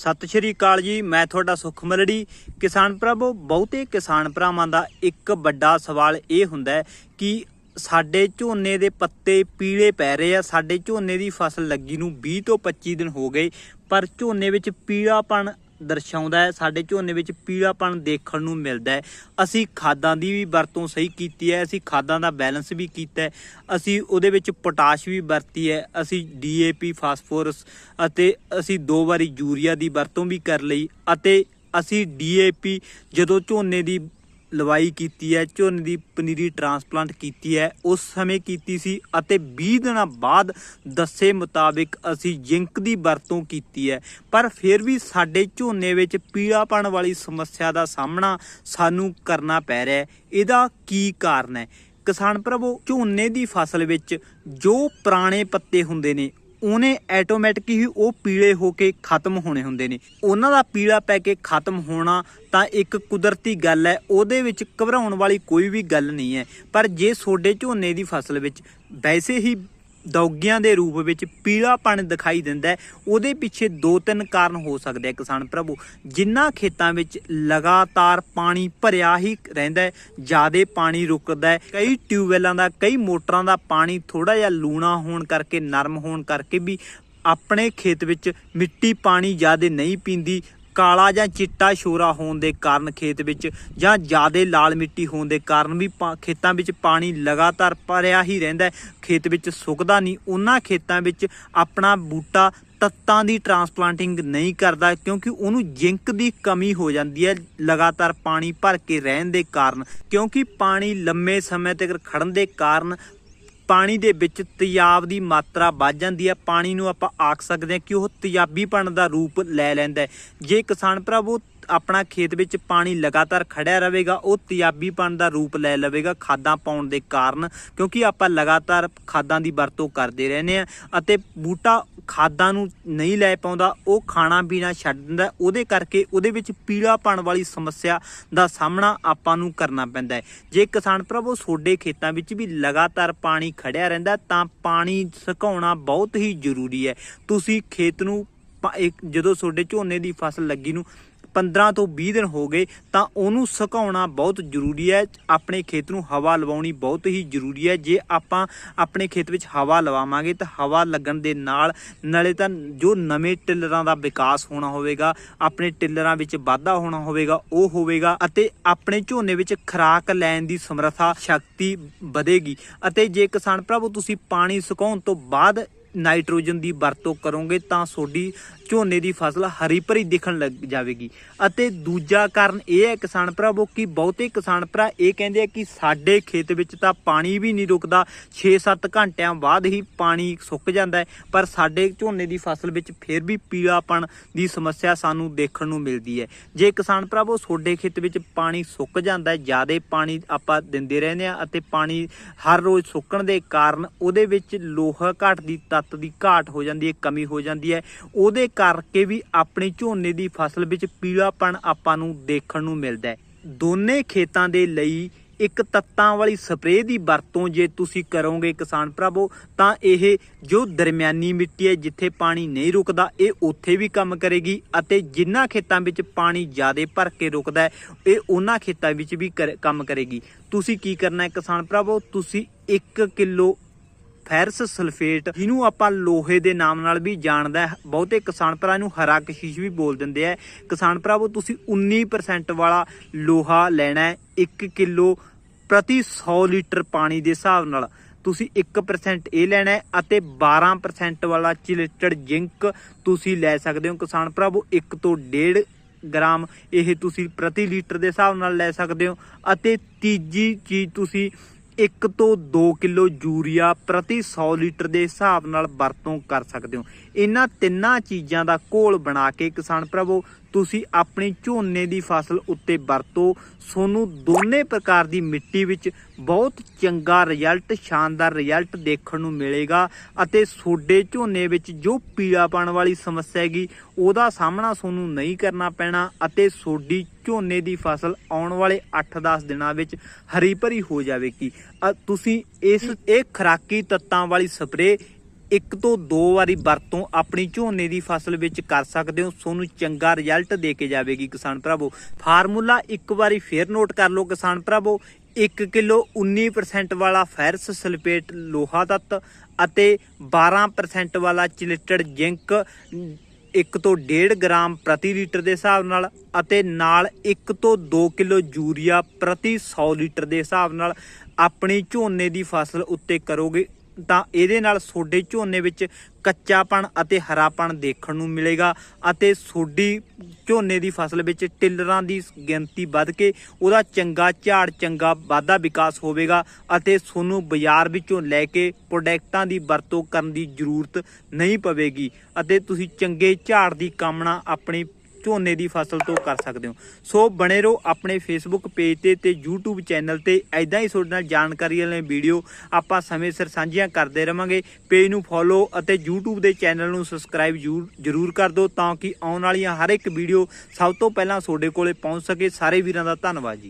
ਸਤਿ ਸ਼੍ਰੀ ਅਕਾਲ ਜੀ, ਮੈਂ ਤੁਹਾਡਾ ਸੁਖ ਮਲੜੀ। ਕਿਸਾਨ ਭਰਾਵੋ ਬਹੁਤੇ ਕਿਸਾਨ ਭਰਾਵਾਂ ਦਾ ਇੱਕ ਵੱਡਾ ਸਵਾਲ ਇਹ ਹੁੰਦਾ ਹੈ ਕਿ ਸਾਡੇ ਝੋਨੇ ਦੇ ਪੱਤੇ ਪੀਲੇ ਪੈ ਰਹੇ ਆ, ਸਾਡੇ ਝੋਨੇ ਦੀ ਫਸਲ ਲੱਗੀ ਨੂੰ 20 ਤੋਂ 25 ਦਿਨ ਹੋ ਗਏ, ਪਰ ਝੋਨੇ ਵਿੱਚ ਪੀਲਾਪਣ ਦਰਸਾਉਂਦਾ ਹੈ, ਸਾਡੇ ਝੋਨੇ ਵਿੱਚ ਪੀਲਾਪਣ ਦੇਖਣ ਨੂੰ ਮਿਲਦਾ ਹੈ। ਅਸੀਂ ਖਾਦਾਂ ਦੀ ਵੀ ਵਰਤੋਂ ਸਹੀ ਕੀਤੀ ਹੈ, ਅਸੀਂ ਖਾਦਾਂ ਦਾ ਬੈਲੈਂਸ ਵੀ ਕੀਤਾ ਹੈ, ਅਸੀਂ ਉਹਦੇ ਵਿੱਚ ਪੋਟਾਸ਼ ਵੀ ਵਰਤੀ ਹੈ, ਅਸੀਂ ਡੀਏਪੀ ਫਾਸਫੋਰਸ ਅਤੇ ਅਸੀਂ ਦੋ ਵਾਰੀ ਯੂਰੀਆ ਦੀ ਵਰਤੋਂ ਵੀ ਕਰ ਲਈ ਅਤੇ ਅਸੀਂ ਡੀਏਪੀ ਜਦੋਂ ਝੋਨੇ ਦੀ ਲਵਾਈ ਕੀਤੀ ਹੈ, ਝੋਨੇ ਦੀ ਪਨੀਰੀ ਟਰਾਂਸਪਲਾਂਟ ਕੀਤੀ ਹੈ, ਉਸ ਸਮੇਂ ਕੀਤੀ ਸੀ ਅਤੇ 20 ਦਿਨਾਂ ਬਾਅਦ ਦੱਸੇ ਮੁਤਾਬਿਕ ਅਸੀਂ ਜ਼ਿੰਕ ਦੀ ਵਰਤੋਂ ਕੀਤੀ ਹੈ। ਪਰ ਫਿਰ ਵੀ ਸਾਡੇ ਝੋਨੇ ਵਿੱਚ ਪੀਲਾਪਣ ਵਾਲੀ ਸਮੱਸਿਆ ਦਾ ਸਾਹਮਣਾ ਸਾਨੂੰ ਕਰਨਾ ਪੈ ਰਿਹਾ ਹੈ। ਇਹਦਾ ਕੀ ਕਾਰਨ ਹੈ? ਕਿਸਾਨ ਪ੍ਰਭੂ ਝੋਨੇ ਦੀ ਫਸਲ ਵਿੱਚ ਜੋ ਪੁਰਾਣੇ ਪੱਤੇ ਹੁੰਦੇ ਨੇ ਉਹਨੇ ਆਟੋਮੈਟਿਕ ਹੀ ਉਹ ਪੀਲੇ ਹੋ ਕੇ ਖਤਮ ਹੋਣੇ ਹੁੰਦੇ ਨੇ। ਉਹਨਾਂ ਦਾ ਪੀਲਾ ਪੈ ਕੇ ਖਤਮ ਹੋਣਾ ਤਾਂ ਇੱਕ ਕੁਦਰਤੀ ਗੱਲ ਹੈ, ਉਹਦੇ ਵਿੱਚ ਘਬਰਾਉਣ ਵਾਲੀ ਕੋਈ ਵੀ ਗੱਲ ਨਹੀਂ ਹੈ। ਪਰ ਜੇ ਤੁਹਾਡੇ ਝੋਨੇ ਦੀ ਫਸਲ ਵਿੱਚ ਵੈਸੇ ਹੀ ਦੌਗਿਆਂ ਦੇ ਰੂਪ ਵਿੱਚ ਪੀਲਾਪਣ ਦਿਖਾਈ ਦਿੰਦਾ ਹੈ। ਉਹਦੇ ਪਿੱਛੇ ਦੋ ਤਿੰਨ ਕਾਰਨ ਹੋ ਸਕਦੇ ਆ ਕਿਸਾਨ ਪ੍ਰਭੂ। ਜਿਨ੍ਹਾਂ ਖੇਤਾਂ ਵਿੱਚ ਲਗਾਤਾਰ ਪਾਣੀ ਭਰਿਆ ਹੀ ਰਹਿੰਦਾ ਹੈ, ਜਿਆਦੇ ਪਾਣੀ ਰੁਕਦਾ ਹੈ। ਕਈ ਟਿਊਬਵੈਲਾਂ ਦਾ, ਕਈ ਮੋਟਰਾਂ ਦਾ ਪਾਣੀ ਥੋੜਾ ਜਿਹਾ ਲੂਣਾ ਹੋਣ ਕਰਕੇ, ਨਰਮ ਹੋਣ ਕਰਕੇ ਵੀ ਆਪਣੇ ਖੇਤ ਵਿੱਚ ਮਿੱਟੀ ਪਾਣੀ ਜਿਆਦੇ ਨਹੀਂ ਪੀਂਦੀ। ਕਾਲਾ ਜਾਂ ਚਿੱਟਾ ਸ਼ੋਰਾ ਹੋਣ ਦੇ ਕਾਰਨ ਖੇਤ ਵਿੱਚ ਜਾਂ ਜ਼ਿਆਦਾ ਲਾਲ ਮਿੱਟੀ ਹੋਣ ਦੇ ਕਾਰਨ ਵੀ ਪਾ- ਖੇਤਾਂ ਵਿੱਚ ਪਾਣੀ ਲਗਾਤਾਰ ਭਰਿਆ ਹੀ ਰਹਿੰਦਾ ਹੈ। ਖੇਤ ਵਿੱਚ ਸੁੱਕਦਾ ਨਹੀਂ, ਉਹਨਾਂ ਖੇਤਾਂ ਵਿੱਚ ਆਪਣਾ ਬੂਟਾ ਤੱਤਾਂ ਦੀ ਟਰਾਂਸਪਲਾਂਟਿੰਗ ਨਹੀਂ ਕਰਦਾ ਕਿਉਂਕਿ ਉਹਨੂੰ ਜ਼ਿੰਕ ਦੀ ਕਮੀ ਹੋ ਜਾਂਦੀ ਹੈ, ਲਗਾਤਾਰ ਪਾਣੀ ਭਰ ਕੇ ਰਹਿਣ ਦੇ ਕਾਰਨ। ਕਿਉਂਕਿ ਪਾਣੀ ਲੰਮੇ ਸਮੇਂ ਤੱਕ ਖੜਨ ਦੇ ਕਾਰਨ ਪਾਣੀ ਦੇ ਵਿੱਚ ਤਿਆਬ ਦੀ ਮਾਤਰਾ ਵੱਧ ਜਾਂਦੀ ਹੈ। ਪਾਣੀ ਨੂੰ ਆਪਾਂ ਆਖ ਸਕਦੇ ਹਾਂ ਕਿ ਉਹ ਤਿਆਬੀਪਣ ਦਾ ਰੂਪ ਲੈ ਲੈਂਦਾ ਹੈ। ਜੇ ਕਿਸਾਨ ਭਰਾਵੋ, ਆਪਣਾ ਖੇਤ ਵਿੱਚ ਪਾਣੀ ਲਗਾਤਾਰ ਖੜਿਆ ਰਹੇਗਾ, ਉਹ ਤਿਆਬੀਪਣ ਦਾ ਰੂਪ ਲੈ ਲਵੇਗਾ ਖਾਦਾਂ ਪਾਉਣ ਦੇ ਕਾਰਨ, ਕਿਉਂਕਿ ਆਪਾਂ ਲਗਾਤਾਰ ਖਾਦਾਂ ਦੀ ਵਰਤੋਂ ਕਰਦੇ ਰਹਿੰਦੇ ਆ ਅਤੇ ਬੂਟਾ ਖਾਦਾਂ ਨੂੰ ਨਹੀਂ ਲੈ ਪਾਉਂਦਾ, ਉਹ ਖਾਣਾ ਪੀਣਾ ਛੱਡ ਦਿੰਦਾ, ਉਹਦੇ ਕਰਕੇ ਉਹਦੇ ਵਿੱਚ ਪੀਲਾਪਣ ਵਾਲੀ ਸਮੱਸਿਆ ਦਾ ਸਾਹਮਣਾ ਆਪਾਂ ਨੂੰ ਕਰਨਾ ਪੈਂਦਾ ਹੈ। ਜੇ ਕਿਸਾਨ ਪ੍ਰਭੂ, ਤੁਹਾਡੇ ਖੇਤਾਂ ਵਿੱਚ ਵੀ ਲਗਾਤਾਰ ਪਾਣੀ ਖੜਿਆ ਰਹਿੰਦਾ, ਤਾਂ ਪਾਣੀ ਸੁਕਾਉਣਾ ਬਹੁਤ ਹੀ ਜ਼ਰੂਰੀ ਹੈ। ਤੁਸੀਂ ਖੇਤ ਨੂੰ ਜਦੋਂ ਤੁਹਾਡੇ ਝੋਨੇ ਦੀ ਫਸਲ ਲੱਗੀ ਨੂੰ 15 ਤੋਂ 20 ਦਿਨ ਹੋ ਗਏ, ਤਾਂ ਉਹਨੂੰ ਸੁਕਾਉਣਾ ਬਹੁਤ ਜ਼ਰੂਰੀ ਹੈ। ਆਪਣੇ ਖੇਤ ਨੂੰ ਹਵਾ ਲਵਾਉਣੀ ਬਹੁਤ ਹੀ ਜ਼ਰੂਰੀ ਹੈ। ਜੇ ਆਪਾਂ ਆਪਣੇ ਖੇਤ ਵਿੱਚ ਹਵਾ ਲਵਾਵਾਂਗੇ, ਤਾਂ ਹਵਾ ਲੱਗਣ ਦੇ ਨਾਲ, ਨਾਲੇ ਤਾਂ ਜੋ ਨਵੇਂ ਟਿੱਲਰਾਂ ਦਾ ਵਿਕਾਸ ਹੋਣਾ ਹੋਵੇਗਾ, ਆਪਣੇ ਟਿੱਲਰਾਂ ਵਿੱਚ ਵਾਧਾ ਹੋਣਾ ਹੋਵੇਗਾ, ਉਹ ਹੋਵੇਗਾ ਅਤੇ ਆਪਣੇ ਝੋਨੇ ਵਿੱਚ ਖਰਾਕ ਲੈਣ ਦੀ ਸਮਰੱਥਾ, ਸ਼ਕਤੀ ਵਧੇਗੀ। ਅਤੇ ਜੇ ਕਿਸਾਨ ਭਰਾਵੋ, ਤੁਸੀਂ ਪਾਣੀ ਸੁਕਾਉਣ ਤੋਂ ਬਾਅਦ ਨਾਈਟ੍ਰੋਜਨ ਦੀ ਵਰਤੋਂ ਕਰੋਗੇ ਤਾਂ ਤੁਹਾਡੀ ਝੋਨੇ ਦੀ ਫਸਲ ਹਰੀ ਭਰੀ ਦਿਖਣ ਲੱਗ ਜਾਵੇਗੀ। ਅਤੇ ਦੂਜਾ ਕਾਰਨ ਇਹ ਹੈ ਕਿਸਾਨ ਭਰਾਵੋ ਕਿ ਬਹੁਤੇ ਕਿਸਾਨ ਭਰਾ ਇਹ ਕਹਿੰਦੇ ਆ ਕਿ ਸਾਡੇ ਖੇਤ ਵਿੱਚ ਤਾਂ ਪਾਣੀ ਵੀ ਨਹੀਂ ਰੁਕਦਾ। 6-7 ਘੰਟਿਆਂ ਬਾਅਦ ਹੀ ਪਾਣੀ ਸੁੱਕ ਜਾਂਦਾ ਪਰ ਸਾਡੇ ਝੋਨੇ ਦੀ ਫਸਲ ਵਿੱਚ ਫਿਰ ਵੀ ਪੀਲਾਪਣ ਦੀ ਸਮੱਸਿਆ ਸਾਨੂੰ ਦੇਖਣ ਨੂੰ ਮਿਲਦੀ ਹੈ। ਜੇ ਕਿਸਾਨ ਭਰਾਵੋ ਤੁਹਾਡੇ ਖੇਤ ਵਿੱਚ ਪਾਣੀ ਸੁੱਕ ਜਾਂਦਾ ਹੈ, ਜ਼ਿਆਦਾ ਪਾਣੀ ਆਪਾਂ ਦਿੰਦੇ ਰਹਿੰਦੇ ਆ ਅਤੇ ਪਾਣੀ ਹਰ ਰੋਜ਼ ਸੁੱਕਣ ਦੇ ਕਾਰਨ ਉਹਦੇ ਵਿੱਚ ਲੋਹਾ ਘਾਟ ਦੀ ਤੱਤ ਦੀ ਘਾਟ ਹੋ ਜਾਂਦੀ ਹੈ, ਕਮੀ ਹੋ ਜਾਂਦੀ ਹੈ। ਉਹਦੇ ਕਰਕੇ ਵੀ ਆਪਣੇ ਝੋਨੇ ਦੀ ਫਸਲ ਵਿੱਚ ਪੀਲਾਪਣ ਆਪਾਂ ਨੂੰ ਦੇਖਣ ਨੂੰ ਮਿਲਦਾ ਹੈ। ਦੋਨੇ ਖੇਤਾਂ ਦੇ ਲਈ ਇੱਕ ਤੱਤਾਂ ਵਾਲੀ ਸਪਰੇਅ ਦੀ ਵਰਤੋਂ ਜੇ ਤੁਸੀਂ ਕਰੋਗੇ ਕਿਸਾਨ ਭਰਾਵੋ, ਤਾਂ ਇਹ ਜੋ ਦਰਮਿਆਨੀ ਮਿੱਟੀ ਹੈ ਜਿੱਥੇ ਪਾਣੀ ਨਹੀਂ ਰੁਕਦਾ, ਇਹ ਉੱਥੇ ਵੀ ਕੰਮ ਕਰੇਗੀ ਅਤੇ ਜਿਨ੍ਹਾਂ ਖੇਤਾਂ ਵਿੱਚ ਪਾਣੀ ਜ਼ਿਆਦਾ ਭਰ ਕੇ ਰੁਕਦਾ ਹੈ, ਇਹ ਉਹਨਾਂ ਖੇਤਾਂ ਵਿੱਚ ਵੀ ਕਰ- ਕੰਮ ਕਰੇਗੀ। ਤੁਸੀਂ ਕੀ ਕਰਨਾ ਹੈ ਕਿਸਾਨ ਭਰਾਵੋ? ਤੁਸੀਂ 1 ਕਿਲੋ ਫੈਰਸ ਸਲਫੇਟ, ਜਿਹਨੂੰ ਆਪਾਂ ਲੋਹੇ ਦੇ ਨਾਮ ਨਾਲ ਵੀ ਜਾਣਦਾ ਬਹੁਤੇ ਕਿਸਾਨ ਭਰਾ ਨੂੰ ਹਰਾ ਕਸ਼ੀਸ਼ ਵੀ ਬੋਲ ਦਿੰਦੇ ਆ। ਕਿਸਾਨ ਭਰਾਵੋ, ਤੁਸੀਂ 19% ਵਾਲਾ ਲੋਹਾ ਲੈਣਾ ਹੈ 1 ਕਿਲੋ ਪ੍ਰਤੀ 100 ਲੀਟਰ ਪਾਣੀ ਦੇ ਹਿਸਾਬ ਨਾਲ। ਤੁਸੀਂ 1% ਇਹ ਲੈਣਾ ਹੈ ਅਤੇ 12% ਵਾਲਾ ਚਿਲਟਡ ਜ਼ਿੰਕ ਤੁਸੀਂ ਲੈ ਸਕਦੇ ਹੋ। ਕਿਸਾਨ ਭਰਾਵੋ 1 ਤੋਂ 1.5 ਗ੍ਰਾਮ ਇਹ ਤੁਸੀਂ ਪ੍ਰਤੀ ਲੀਟਰ ਦੇ ਹਿਸਾਬ ਨਾਲ ਲੈ ਸਕਦੇ ਹੋ ਅਤੇ ਤੀਜੀ ਚੀਜ਼ ਤੁਸੀਂ 1 ਤੋਂ 2 ਕਿਲੋ ਯੂਰੀਆ ਪ੍ਰਤੀ 100 ਲੀਟਰ ਦੇ ਹਿਸਾਬ ਨਾਲ ਵਰਤੋਂ ਕਰ ਸਕਦੇ ਹੋ। ਇਹਨਾਂ ਤਿੰਨਾਂ ਚੀਜ਼ਾਂ ਦਾ ਘੋਲ ਬਣਾ ਕੇ ਕਿਸਾਨ ਭਰਾਵੋ ਤੁਸੀਂ ਆਪਣੀ ਝੋਨੇ ਦੀ ਫਸਲ ਉੱਤੇ ਵਰਤੋ। ਸੋਨੂੰ ਦੋਨੇ ਪ੍ਰਕਾਰ ਦੀ ਮਿੱਟੀ ਵਿੱਚ ਬਹੁਤ ਚੰਗਾ ਰਿਜ਼ਲਟ ਸ਼ਾਨਦਾਰ ਰਿਜ਼ਲਟ ਦੇਖਣ ਨੂੰ ਮਿਲੇਗਾ ਅਤੇ ਤੁਹਾਡੇ ਝੋਨੇ ਵਿੱਚ ਜੋ ਪੀਲਾਪਣ ਵਾਲੀ ਸਮੱਸਿਆ ਹੈਗੀ ਉਹਦਾ ਸਾਹਮਣਾ ਸੋਨੂੰ ਨਹੀਂ ਕਰਨਾ ਪੈਣਾ ਅਤੇ ਤੁਹਾਡੀ ਝੋਨੇ ਦੀ ਫਸਲ ਆਉਣ ਵਾਲੇ 8-10 ਦਿਨਾਂ ਵਿੱਚ ਹਰੀ ਭਰੀ ਹੋ ਜਾਵੇਗੀ। ਅ, ਤੁਸੀਂ ਇਸ ਇਹ ਖਰਾਕੀ ਤੱਤਾਂ ਵਾਲੀ ਸਪਰੇਅ ਇੱਕ ਤੋਂ ਦੋ ਵਾਰੀ ਵਰਤੋਂ ਆਪਣੀ ਝੋਨੇ ਦੀ ਫਸਲ ਵਿੱਚ ਕਰ ਸਕਦੇ ਹੋ। ਤੁਹਾਨੂੰ ਚੰਗਾ ਰਿਜ਼ਲਟ ਦੇ ਕੇ ਜਾਵੇਗੀ ਕਿਸਾਨ ਭਰਾਵੋ। ਫਾਰਮੂਲਾ ਇੱਕ ਵਾਰੀ ਫੇਰ ਨੋਟ ਕਰ ਲਓ ਕਿਸਾਨ ਭਰਾਵੋ। 1 ਕਿਲੋ 19% ਵਾਲਾ ਫੈਰਸ ਸਲਫੇਟ ਲੋਹਾ ਤੱਤ ਅਤੇ 12% ਵਾਲਾ ਚਿਲਿਟਡ ਜ਼ਿੰਕ 1 ਤੋਂ 1.5 ਗ੍ਰਾਮ ਪ੍ਰਤੀ ਲੀਟਰ ਦੇ ਹਿਸਾਬ ਨਾਲ ਅਤੇ ਨਾਲ 1 ਤੋਂ 2 ਕਿਲੋ ਯੂਰੀਆ ਪ੍ਰਤੀ 100 ਲੀਟਰ ਦੇ ਹਿਸਾਬ ਨਾਲ ਆਪਣੀ ਝੋਨੇ ਦੀ ਫਸਲ ਉੱਤੇ ਕਰੋਗੇ। ਤਾਂ ਇਹਦੇ ਨਾਲ ਤੁਹਾਡੇ ਝੋਨੇ ਵਿੱਚ ਕੱਚਾਪਣ ਅਤੇ ਹਰਾਪਣ ਦੇਖਣ ਨੂੰ ਮਿਲੇਗਾ ਅਤੇ ਤੁਹਾਡੀ ਝੋਨੇ ਦੀ ਫਸਲ ਵਿੱਚ ਟਿੱਲਰਾਂ ਦੀ ਗਿਣਤੀ ਵੱਧ ਕੇ ਉਹਦਾ ਚੰਗਾ ਝਾੜ, ਚੰਗਾ ਵਾਧਾ ਵਿਕਾਸ ਹੋਵੇਗਾ ਅਤੇ ਤੁਹਾਨੂੰ ਬਾਜ਼ਾਰ ਵਿੱਚੋਂ ਲੈ ਕੇ ਪ੍ਰੋਡਕਟਾਂ ਦੀ ਵਰਤੋਂ ਕਰਨ ਦੀ ਜ਼ਰੂਰਤ ਨਹੀਂ ਪਵੇਗੀ ਅਤੇ ਤੁਸੀਂ ਚੰਗੇ ਝਾੜ ਦੀ ਕਾਮਨਾ ਆਪਣੀ ਝੋਨੇ ਦੀ ਫਸਲ ਤੋਂ ਕਰ ਸਕਦੇ ਹੋ। ਸੋ ਬਣੇ ਰਹੋ ਆਪਣੇ ਫੇਸਬੁੱਕ ਪੇਜ ਤੇ ਤੇ YouTube ਚੈਨਲ ਤੇ। ਐਦਾਂ ਹੀ ਤੁਹਾਡੇ ਨਾਲ ਜਾਣਕਾਰੀ ਵਾਲੇ ਵੀਡੀਓ ਆਪਾਂ ਸਮੇਂ ਸਿਰ ਸਾਂਝੀਆਂ ਕਰਦੇ ਰਵਾਂਗੇ। ਪੇਜ ਨੂੰ ਫੋਲੋ ਅਤੇ YouTube ਦੇ ਚੈਨਲ ਨੂੰ ਸਬਸਕ੍ਰਾਈਬ ਜ਼ਰੂਰ ਜ਼ਰੂਰ ਕਰ ਦਿਓ ਤਾਂ ਕਿ ਆਉਣ ਵਾਲੀਆਂ ਹਰ ਇੱਕ ਵੀਡੀਓ ਸਭ ਤੋਂ ਪਹਿਲਾਂ ਤੁਹਾਡੇ ਕੋਲੇ ਪਹੁੰਚ ਸਕੇ। ਸਾਰੇ ਵੀਰਾਂ ਦਾ ਧੰਨਵਾਦ ਜੀ।